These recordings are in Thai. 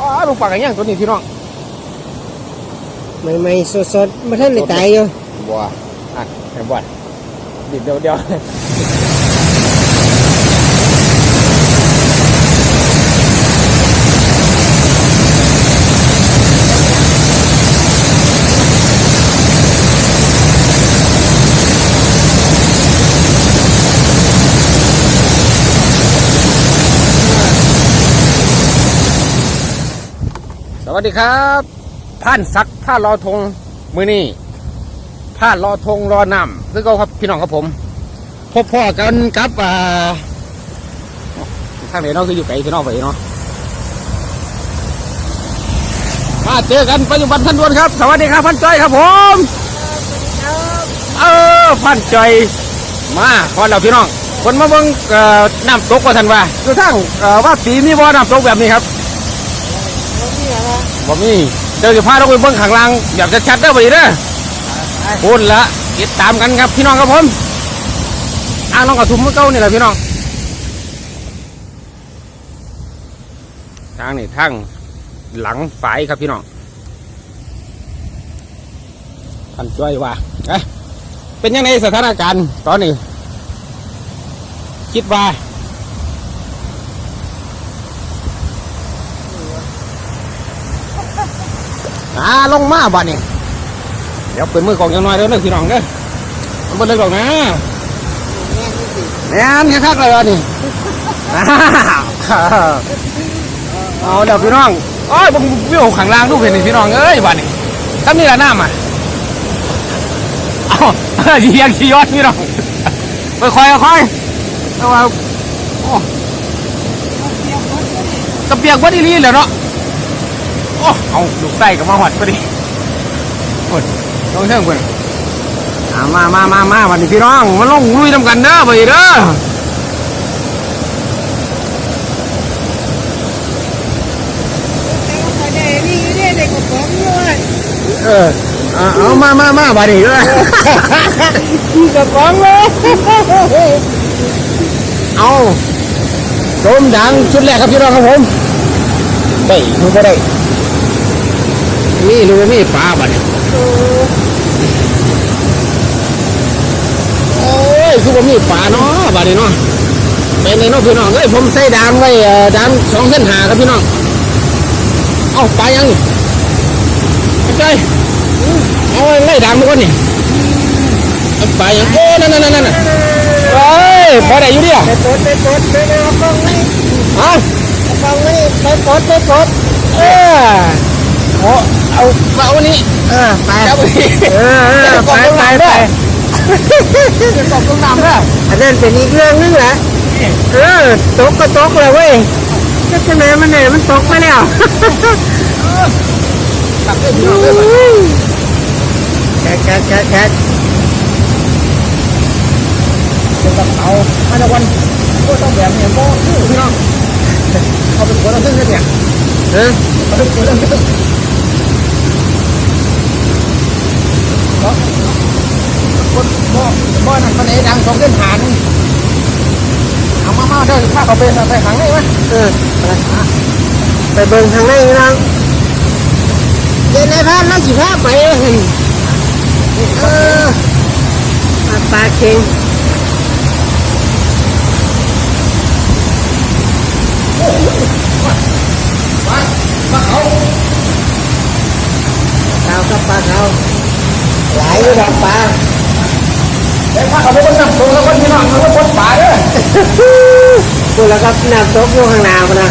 อ๋อลูกปลากันย่างตัวนี้พี่น้องใหม่ๆสดๆมาท่านในตายอยู่บัวอะแข่งบอลดิบเดียวเดียว วัสดีครับผ่านซักผ้ารอธงมือนี่ผ้ารอธงรอน้ำคือเขาครับพี่น้องครับผม พบพ่อกันกับอ่าทางไหนเนาะคืออยู่ไกลพี่น้องไปเนาะมาเจอกันปัจจุบันทันด่วนครับ สวัสดีครับพันจอยครับผมเออพันจอยมาพอแล้วพี่น้องคนมาเบิ่งเอ่อน้ำตกว่าทันว่าคือทั้งเอ่อว่าปีมีบ่อน้ำตกแบบนี้ครับ บ่มีเดี๋ยวจะพาเราไปเบิ่งข้างล่างอยากจะชัดได้อไปเด้อพูดละติดตามกันครับพี่น้องครับผมอ่างน้องกระทุ่มเมื่อเก้านี่แหละพี่น้องทางนี่ทางหลังฝายครับพี่น้องท่านช่วยว่าเอ๊ะเป็นยังไงสถานการณ์ตอนนี้ คิดว่า อาลงมาบ้านนี่เดี๋ยวเป็นมือกองยังน้อยเด้อเด้อพี่น้องเด้อมันบ่เลยหรอกนะแม่นคักๆเลยวันนี้อ้าวเอาเดี๋ยวพี่น้องโอ้ยผมวิวข้างล่างดูเห็นนี่พี่น้องเอ้ยบ้านนี้ถ้ามีละน้ำอะเอาเออเยียงขี้ยอดพี่น้องไปคอยๆค่อยเอาว่าโอ้กระเปียกวัดอีลีเหรอเนาะ โอ้เอาลูกไส้กับมาหอดพอดีโอ้ยต้องเชื่อมกันอ่ามามามามาวันนี้พี่น้องมาลงลุยทำกันเด้อไปเด้อนี่เรียกเด็กกับผมด้วยเอออ่าเอามามามาบัดนี้เด้อขี่กับผมเลยเอาโดมดังชุดแรกครับพี่น้องครับผมได้ดูก็ได้ มีหรือว่ามีปลาบัดนี้โอ้ยคือว่ามีปลาเนาะบัดนี้เนาะเป็นไงเนาะพี่น้องเอ้ยผมใส่ดางไว้ดางสองเส้นหาครับพี่น้องเอาปลายังนี่เข้าใจเอาไล่ดางมาก่อนนี่เอาปลายังโอ้นั่นนั่นนั่นนั่นเฮ้ยพอได้อยู่ดิอะไปปลดไปปลดไปเอากล้องนี่เอาเอากล้องนี่ไปปลดไปปลดเออโอ้ เอาเอาอันนี้เออไปเอาอันนี้เออเออไปไปไปจะตกลงน้ำเด้ออันนั้นเป็นอีกเรื่องนึงแหละเออตกก็ตกเลยเว้ยก็จะไหนมันเนี่ยมันตกไปแล้วตักได้พี่น้องเด้อบัดแกะแกะแกะแกะเป็นตักเอาอันละวันก็ต้องแบบนี้ก็คือพี่น้องเอาเป็นคนละครึ่งเนี่ยเออเอาเป็นคนละครึ่ง เนาะคนบ่บ่นั่นมันไอ้ดังสองเส้นหานึงเอามามาเด้อข้าเขาไปไปขังได้ไหมเออไปไปเบิ่งทางในนี่นะเดินในพานแล้วสิพาไปเห็นเออมาปลาเค็งางปลาแล้วถ้าเขาไม่คนนำตรงแล้คนที่นอนมันก็คนป่าเด้อคุณแล้วก็นำตกอยู่ข้างหน้ามันนะ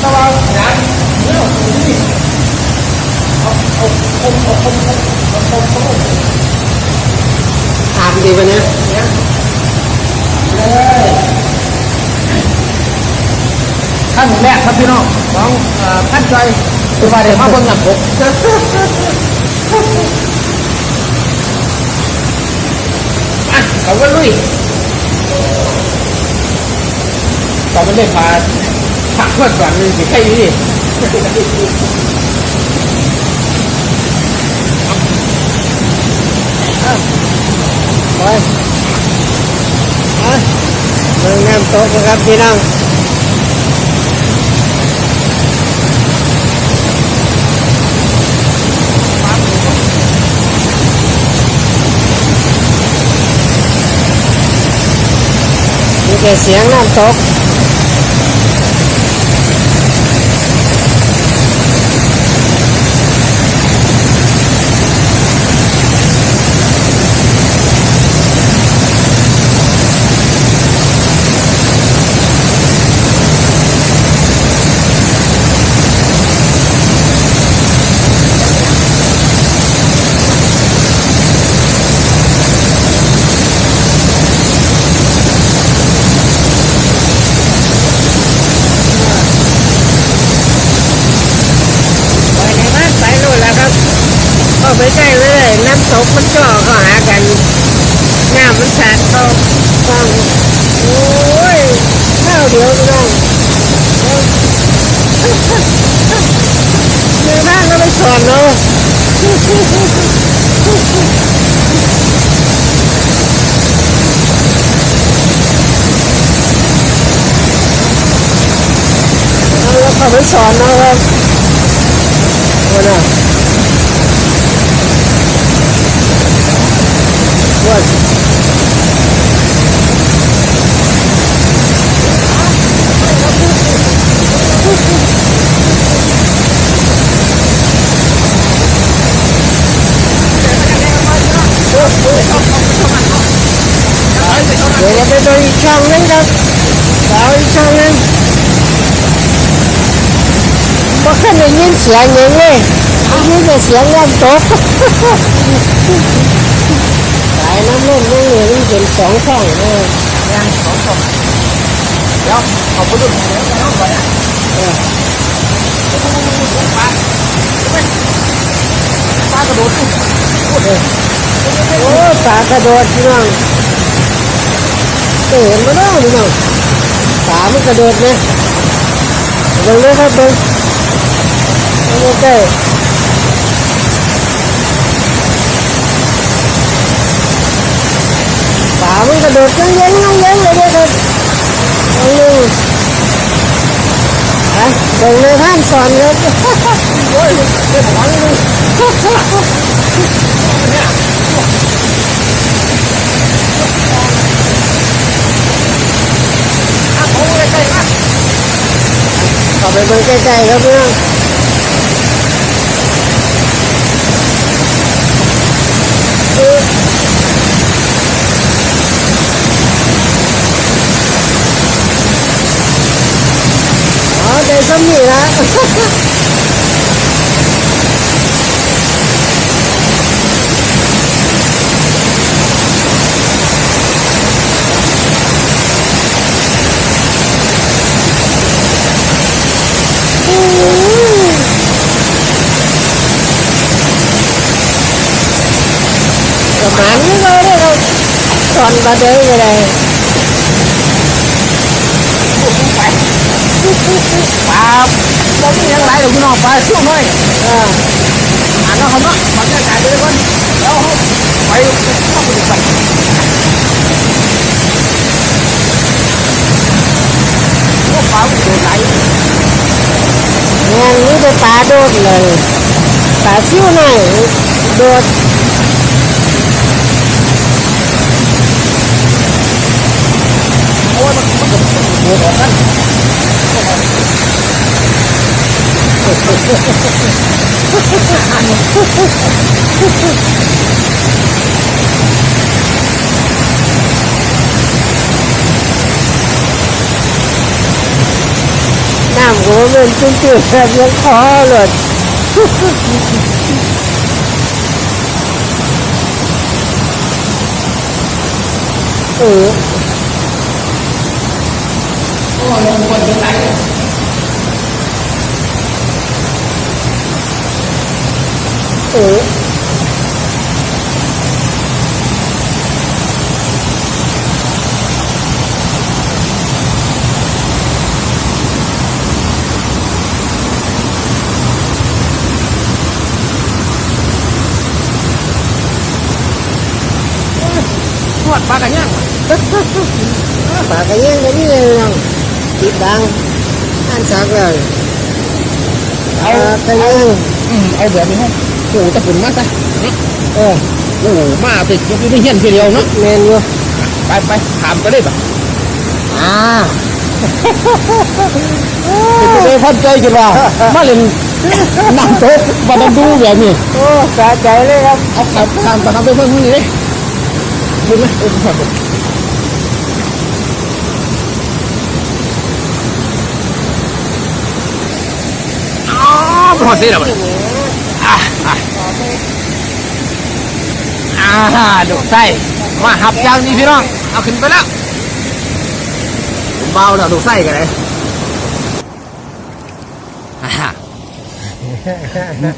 ถ้าว่าหนาเนี่ยเอาเอาคมเอาคมเอาคมเอาคมอาบดีไหมเนี่ย ครับพี่น้องของท่านใจคือว่าเดี๋ยวมาเบิ่งน้ำตกอะเขาก็ลุยต่อไปเลยพาผักเพื่อนก่อนเลยสิใช่ดิไปำตกนะครับพี่น้อง แต่เสียงน้ำตก ไปในบ้านไปโน่นแล้วครับก็ไปใกล้ไว้ กมันจ่อเข้าหากัน น้ำมันสาดเข้าฟังโอ้ยข้าวเดียวน้องคือหน้าก็ไปสอนเราเราก็เขาไปสอนเราครับโอ้น่ะว่าเดี๋ยวเราไปดูอีกช่องนึงครับเอาอีกช่องนึงบ่ เคยได้ยินเสียงอย่างเลยมีแต่เสียงน้ำตกสายน้ำลุ่มนี่มันเป็นสองช่องเลยย่างสองสองเดี๋ยวขอบคุณทุกท่านแล้วน้องก่อนนะเออปลาปลากระโดดพูดเลยโอ้ปลากระโดดพี่น้องเห็นมาแล้วพี่น้องปลามันกระโดดนะเบิ่งเลยครับเบิ่งเอามาใกล้ปลามันกระโดดยังยังยังยังเลยเนี่ยครับเอาเลยไปเบิ่งเลยท่านสอนครับโอ้ยเดี๋ยวขอนิ ดนึงเอาเลยใกล้ๆมาเอาไปเบิ่งใกล้ๆครับพี่น้องอ๋อใจซ้ำนี่ละประมาณนี้เราเนี่ยเราสอนมาเดินไปเลยปลาเราไม่ยังไรหรอกพี่น้องปลาช่วงเลยเอออ่าน แล้วครับเนาะ บรรยากาศเลยก่ ปเข้าไปดูกันพวกปลามันโดนไหลงานนี้จะปลาโดดเลยปลาซิ่วหน่อยโดดเพราะว่ามันมันมันโดนออกกันน้ำหัวมันตื้นๆแบบยังคอหลดเออเพราะว่าลงบนโดนไหลเออทอดปลากระย่างปากกระเยี่ยงกันนี่เลยน้องติดดังอันสักเลยเอาปากกระเยี่ยงอืมเอาแบบนี้ให้โอ้ตะปุ่นมาซะเออโอ้มาติดอยู่ที่เฮียนทีเดียวเนาะแมนอยู่ไปไปถามก็ได้ปะอ่าเป็นเลยพันใจกันว่ามาเล่นนั่งโต๊ะมาดดูแบบนี้โอ้สะใจเลยครับเอาขับตามตามไปเพิ่มพวกนี้เลยเห็นไหมโอ้โหอ๋ อพอสิแล้วอะอะอ่าดูใส่มาหับยางนี่พี่น้องเอาขึ้นไปแล้วเบาแล้วดูใส่กันเลยอ่า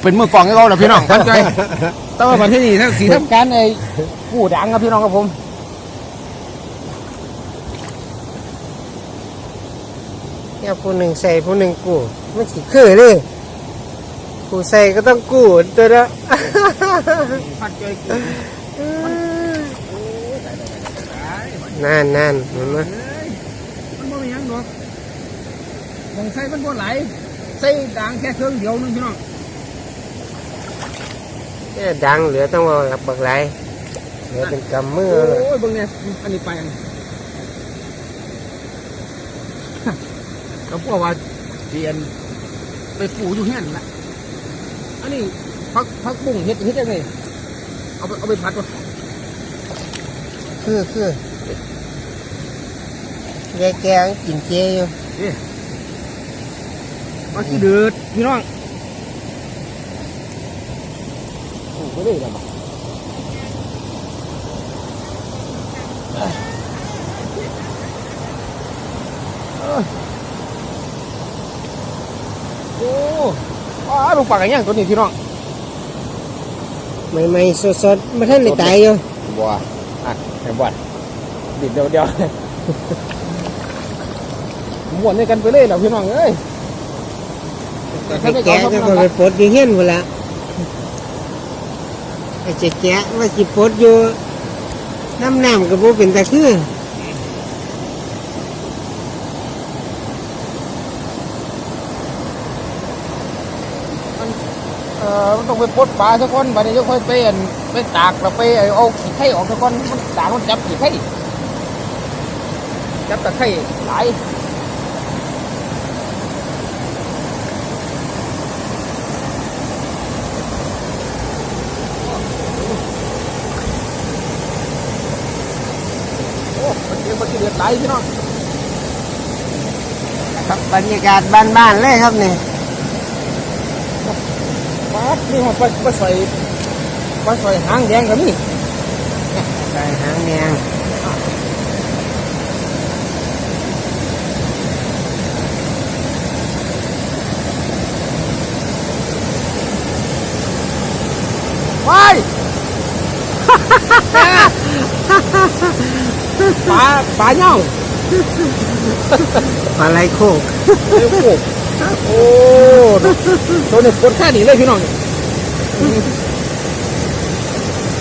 เป็นมือกลองให้เราแล้วพี่น้องพันใจแต่ว่าประเทศนี้ทั้งสีทำการไอ้ผู้ดังครับพี่น้องครับผมเนี่ยผู้หนึ่งใส่ผู้หนึ่งกู้มันสิคือเลย ผู้ใส่ก็ต้องกู้ตัวละพัดใจกูนั่นนั่นเห็นไหมมันบ่มีหยังดอกมองใส่มันบ่ไหลใส่ดังแค่เครื่องเดียวนึงพี่น้องเนี่ยดังเหลือต้องว่าบักไหลเหลือเป็นกำมือโอ้เลยยเบิ่งเนี่ยอันนี้ไปอันนี้เขาบอกว่าเรียนไปปลูกอยู่เฮียนละ อันนี้พักพักบุ้งเฮ็ดเฮ็ดยังไงเอาไปเอาไปผัดวะคือคือแกแกกินเจอยู่มาขี้เดือดพี่น้องโอ้ไม่ได้แล้วมั้งโอ้อ้า ลูกปากกันยังตัวนี้พี่น้องใหม่ๆสดๆมาท่านเลยตายอยู่บัวอะแหมบวดิดเดียวเดียวม้วนในกันไปเลยแล้วพี่น้องเอ้ยไอ้แกะก็ไปปลดอยู่เฮียนหมดละไอ้เจ๊แกะว่าสิปลดอยู่น้ำน้ำกับโบเป็นตะคือ เอ่อมัน ต้องไปปดปลาสักคนบัดนี้จะค่อยไปอั่นไปตากแล้วไปเอาขี้ไข่ออกสักคนมันตากมันจับขี้ไข่จับตะไคร่หลายโอ้มันเกี่ยวกับที่เดือดไหลายพี่น้องครับบรรยากาศบ้านๆเลยครับนี่ มานี่มันปลาปลาสอยปลาสอยหางแดงกับนี่ใส่หางแมงว้ายปลาปลาเน่าปลาไหลโคกโอ้โหโอ้ ตัวนี้ปวดข้าหนีเลยพี่น้องนี่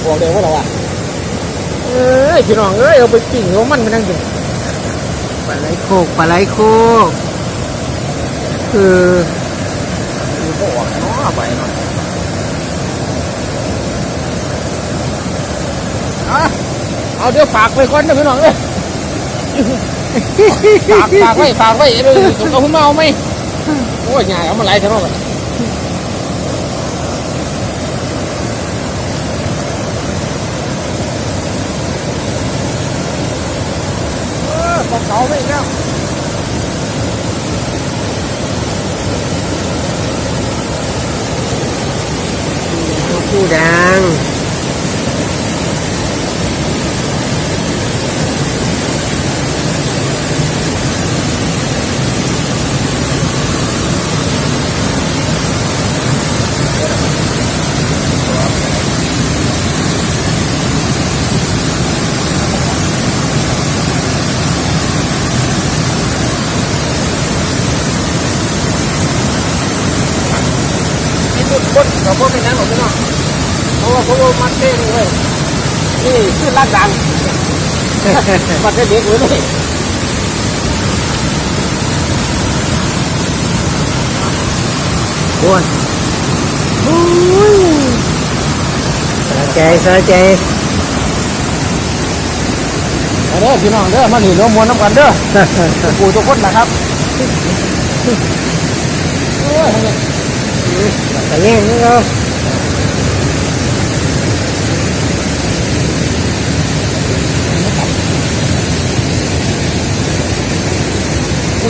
บอกเลยว่าเราอะเอ้ยพี่น้องเอ้ยเอาไปปิ้งของมันไปนั่งกินปลาไหลโคกปลาไหลโคกคือคือบ่ออกเนาะไปเนาะอะเอาเดี๋ยวฝากไปก่อนนะพี่น้องเอ้ยฝากฝากไว้ฝากไว้เออส่งเอาขึ้นมาเอาไหมโอ้ยง่ายเอามาไล่เท่านั้นแหละเอ อของเก่าไปอีกแล้ว ผู้ดัง ที่สุดบดเราก็ไม่นั่งหรอกพี่น้อง เพราะว่าเขามัดเต้นเลยนี่คือลาดดังปัดเด็กเลยอ้วนโอ้ยสะใจสะใจเอาเด้อพี่น้องเด้อมาหนีน้ำมวนน้ำกันเด้อปู่ทุกคนนะครับโอ้ยแต่แย่งนี่เรา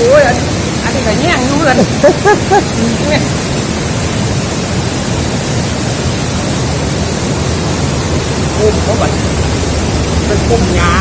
อ้ยอันอันนี้ก็แย่งอยู่เพื่อนปุ่มเขาบัดเป็นปุ่มยา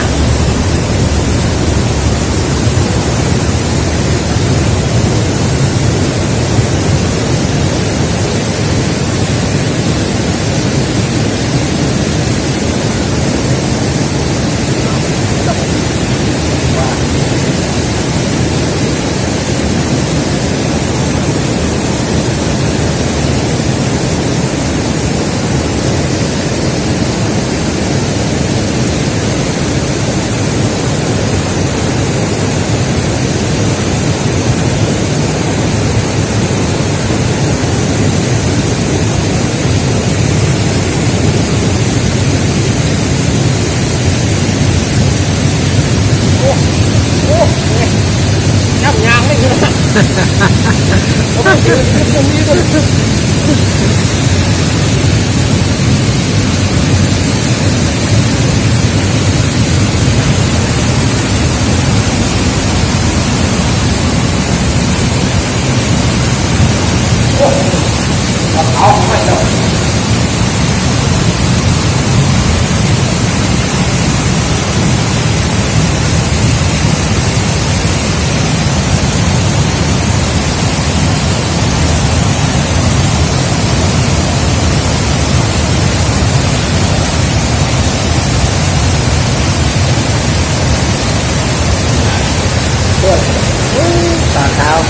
โหตรงนี้ด้วยเอาไม่เจ้า ปากขาว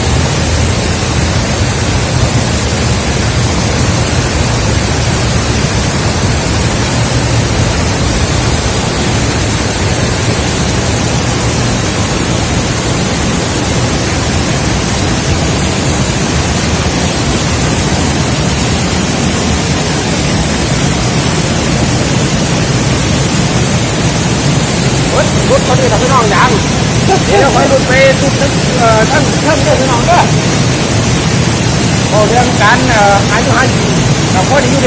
รถรถเขาดีกับพี่น้องยางเดี๋ยวคอยรถไปทุ กเอ่อทั้งทั้งเด้อพี่น้องเด้อโอ้เรื่องการเอ่อหาอยู่หากินเราพอดีอยู่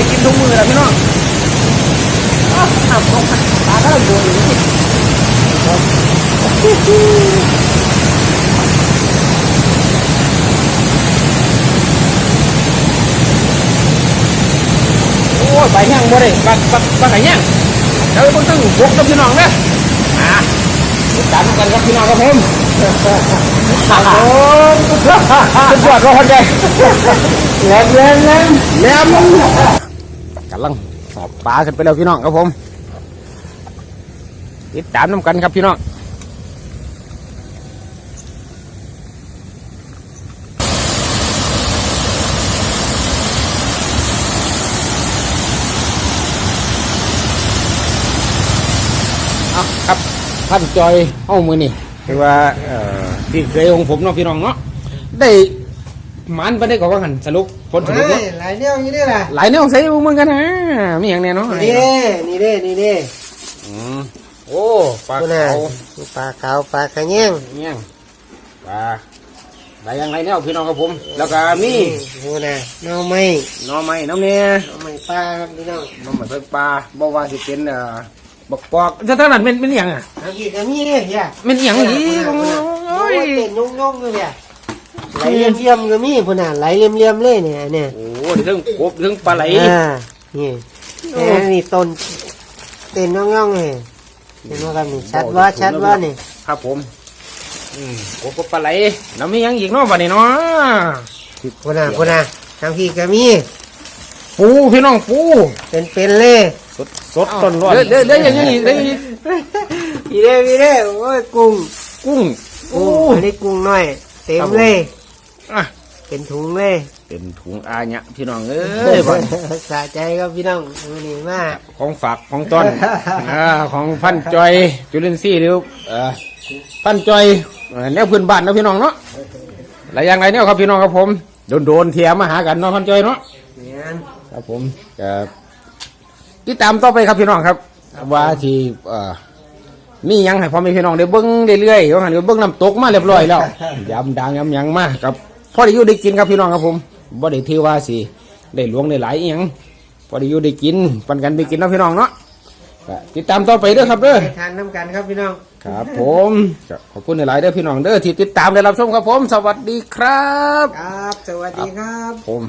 ได้กินทุกมื้อแล้วพี่น้องอ้าวน้ำตกตาก็ระเบิดอยู่นี่โอ้ยไปย่างบ่ได้ปักปักปักไก่ย่างเดี๋ยวเพิ่งต้องบกกับพี่น้องเด้ออ่าติดตามกันครับพี่น้องครับผมครับผมสุดยอดว่าคนใดแหลมแหลมแหลมแหลมกำลังสอบปลาขึ้นไปแล้วพี่น้องครับผม ติดตามน้ำกันครับพี่น้อง ครับท่านจอยเอ้ามือนี่คือว่าเอ่อที่เคยของผมเนาะพี่น้องเนาะได้หมันไปได้ก่อนว่าหันสรุปผลสรุปเฮ้เนาะยหลายเนี่ยอย่างนี้ได้ล่ะหลายแนวใส่มึงกันนะมีอย่างแน่เนาะนี่เด้นี่เด้นี่เด้อืมโอ้ปลาคุณน่ะเขาปลาขาวปลาขะแยงเนี่ยปลาหลายอย่างไรแนวพี่น้องครับผม แล้วก็มีคุณน่ะหน้องไม้หน่อไม้น้ำเนี่ยหน้องไม้ปลาครับพี่น้องหน่อไม้เป็นปลาบอกว่าสิเป็นเอ่อ บักปอกจะทั้งนั้นเป็นเป็นอหย่างอะทางอีกก็มีเนี่ยเฮียเป็นอหย่างอีกโอ้โอ้ยยเต้นยงยงๆเลยเนี่ยไหลเลี่ยมเลี่ยมๆก็มีพุ่นน่ะไหลเลี่ยมเลี่ยมๆเลยเนี่ยเนี่ยโอ้ถึงกบถึงปลาไหลอ่านี่แหมนี่ต้นเต้นยงยงๆเลยเห็นว่ากันนี่ชัดว่าชัดว่านี่ครับผมอืมกบกับปลาไหลแล้วมีหยังอีกเนาะบัดนี้เนาะพุ่นน่ะพุ่นน่ะทางพี่ก็มีปูพี่น้องปูเป็นเป็นๆเลย สดสดต้นร้อนเด้อเด้ออย่างนี้เด้ออย่างนี้พี่เด้พี่เด้โอ้ยกุ้งกุ้งกุ้งอันนี้กุ้งน้อย เต็มเลยอะเป็นถุงเลยเป็นถุงอาเนี่ยพี่น้องเอ้ยบัดสะใจครับพี่น้องมือนี้มากของฝากของต้นอ่าของพันจอยจุลินทรีย์หรือเอ่อพันจอยเอ่อแนวพื้นบ้านเนาะพี่น้องเนาะหลายอย่างหลายแนวครับพี่น้องครับผมโดนโดนๆเทียมมาหากันเนาะพันจอยเนาะเนี่ยครับผมก็ ติดตามต่อไปครับพี่น้องครับ ว่าที่เอ่อมีหยังให้พ่อแม่พี่น้องได้เบิ้งเรื่อยๆว่าหันเดี๋ยวเบิ้งน้ำตกมาเรียบร้อยแล้ว ยำดังยำหยังมาครับพอได้อยู่ได้กินครับพี่น้องครับผมบ่ได้ถือว่าสิได้หลวงได้หลายอีหยังพอได้อยู่ได้กินปันกันได้กินเนาะพี่น้องเนาะก็ติดตามต่อไปเด้อครับเด้อ ไปทานน้ำกันครับพี่น้อง ครับผมก็ขอบคุณหลายๆเด้อพี่น้องเด้อที่ติดตามได้รับชมครับผม สวัสดีครับ ครับ สวัสดีครับ ผม